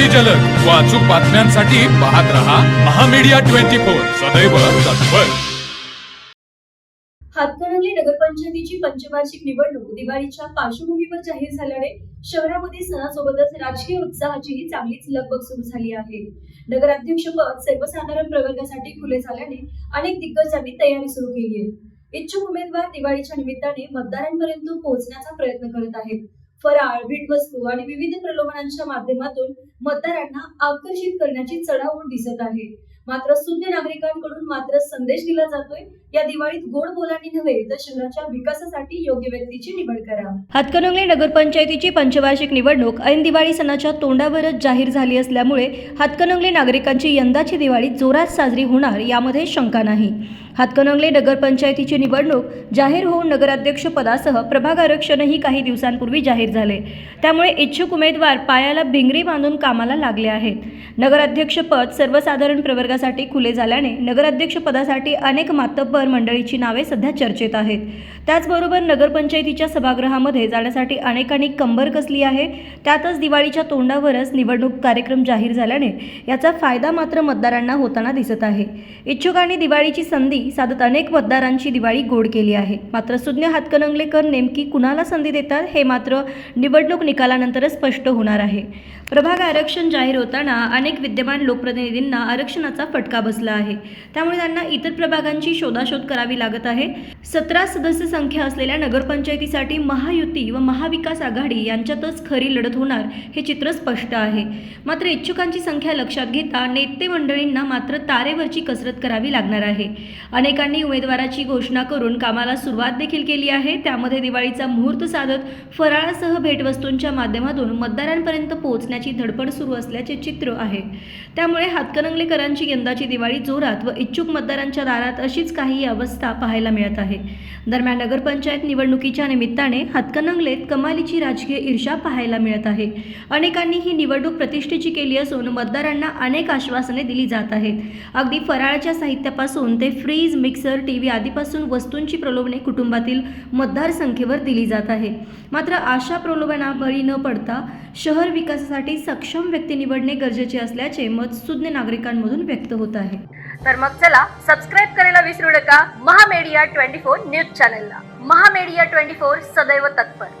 अति जलद. व अचूक बातम्यांसाठी पाहत रहा महामीडिया ट्वेंटी फोर. सदैव तत्पर. हातकणंगले नगरपंचायतीची पंचवार्षिक निवडणूक दिवाळीच्या पार्श्वभूमीवर जाहीर झाल्याने शहरामध्ये सणासोबतच राजकीय उत्साहाचीही चांगलीच लगबग सुरू झाली आहे. नगराध्यक्षपद सर्वसाधारण प्रवर्गासाठी खुले झाल्याने अनेक दिग्गजांनी तयारी सुरू केली आहे. इच्छुक उमेदवार दिवाळीच्या निमित्ताने मतदारांपर्यंत पोहोचण्याचा प्रयत्न करत आहेत. फराळ भेटवस्तू आणि विविध प्रलोभनांच्या माध्यमातून मतदारांना आकर्षित करण्याची चढाओढ दिसत आहे. मात्र शून्य नागरिकांकडून मात्र संदेश दिला जातोय या दिवाळीत गोड बोलांनी नव्हे तर शहराच्या विकासासाठी योग्य व्यक्तीची निवड करा. हातकणंगले नगरपंचायतीची पंचवार्षिक निवडणूक ऐन दिवाळी सणाच्या तोंडावरच जाहीर झाली असल्यामुळे हातकणंगले नागरिकांची यंदाची दिवाळी जोरात साजरी होणार यामध्ये शंका नाही. हातकणंगले नगरपंचायतीची निवडणूक जाहीर होऊन नगराध्यक्षपदासह प्रभाग आरक्षणही काही दिवसांपूर्वी जाहीर झाले. त्यामुळे इच्छुक उमेदवार पायाला भिंगरी बांधून कामाला लागले आहेत. नगराध्यक्षपद सर्वसाधारण प्रवर्गासाठी खुले झाल्याने नगराध्यक्षपदासाठी अनेक मातब्बर मंडळीची नावे सध्या चर्चेत आहेत. त्याचबरोबर नगरपंचायतीच्या सभागृहामध्ये जाण्यासाठी अनेकांनी कंबर कसली आहे त्यातच दिवाळीच्या तोंडावरच निवडणूक कार्यक्रम जाहीर झाल्याने याचा फायदा मात्र मतदारांना होताना दिसत आहे. इच्छुकांनी दिवाळीची संधी साधत अनेक मतदारांची दिवाळी गोड केली आहे. मात्र सुज्ञ हातकणंगलेकर नेमकी कुणाला संधी देतात हे मात्र निवडणूक निकालानंतरच स्पष्ट होणार आहे. प्रभाग आरक्षण जाहीर होताना अनेक विद्यमान लोकप्रतिनिधींना आरक्षणाचा फटका बसला आहे. त्यामुळे त्यांना इतर प्रभागांची शोधाशोध करावी लागत आहे. सतरा सदस्य संख्या असलेल्या नगरपंचायतीसाठी महायुती व महाविकास आघाडी यांच्यातच खरी लढत होणार हे चित्र स्पष्ट आहे. मात्र इच्छुकांची संख्या लक्षात घेता नेते मंडळींना मात्र तारेवरची कसरत करावी लागणार आहे. अनेकांनी उमेदवाराची घोषणा करून कामाला सुरुवात देखील केली आहे. त्यामध्ये दिवाळीचा मुहूर्त साधत फराळासह भेटवस्तूंच्या माध्यमातून मतदारांपर्यंत पोहोचण्याची धडपड सुरू असल्याचे चित्र आहे. त्यामुळे हातकणंगलेकरांची यंदाची दिवाळी जोरात व इच्छुक मतदारांच्या दारात अशीच काही अवस्था पाहायला मिळत आहे. दरम्यान नगरपंचायत निवडणुकीच्या निमित्ताने हातकणंगलेत कमालीची राजकीय ईर्षा पाहायला मिळत आहे. अनेकांनी ही निवडणूक प्रतिष्ठेची केली असून मतदारांना अनेक आश्वासने दिली जात आहेत. अगदी फराळाच्या साहित्यापासून ते free fridge mixer T V आदीपासून वस्तूंची प्रलोभने कुटुंबातील मतदारसंख्येवर दिली जात आहे. मात्र अशा प्रलोभना बळी न पडता शहर विकासासाठी सक्षम व्यक्ती निवडणे गरजेचे असल्याचे मत सुज्ञ नागरिकांमधून व्यक्त होत आहे. तर मग चला सबस्क्राईब करायला विसरू नका. महामेडिया ट्वेंटी फोर न्यूज चॅनलला. महामेडिया ट्वेंटी फोर सदैव तत्पर.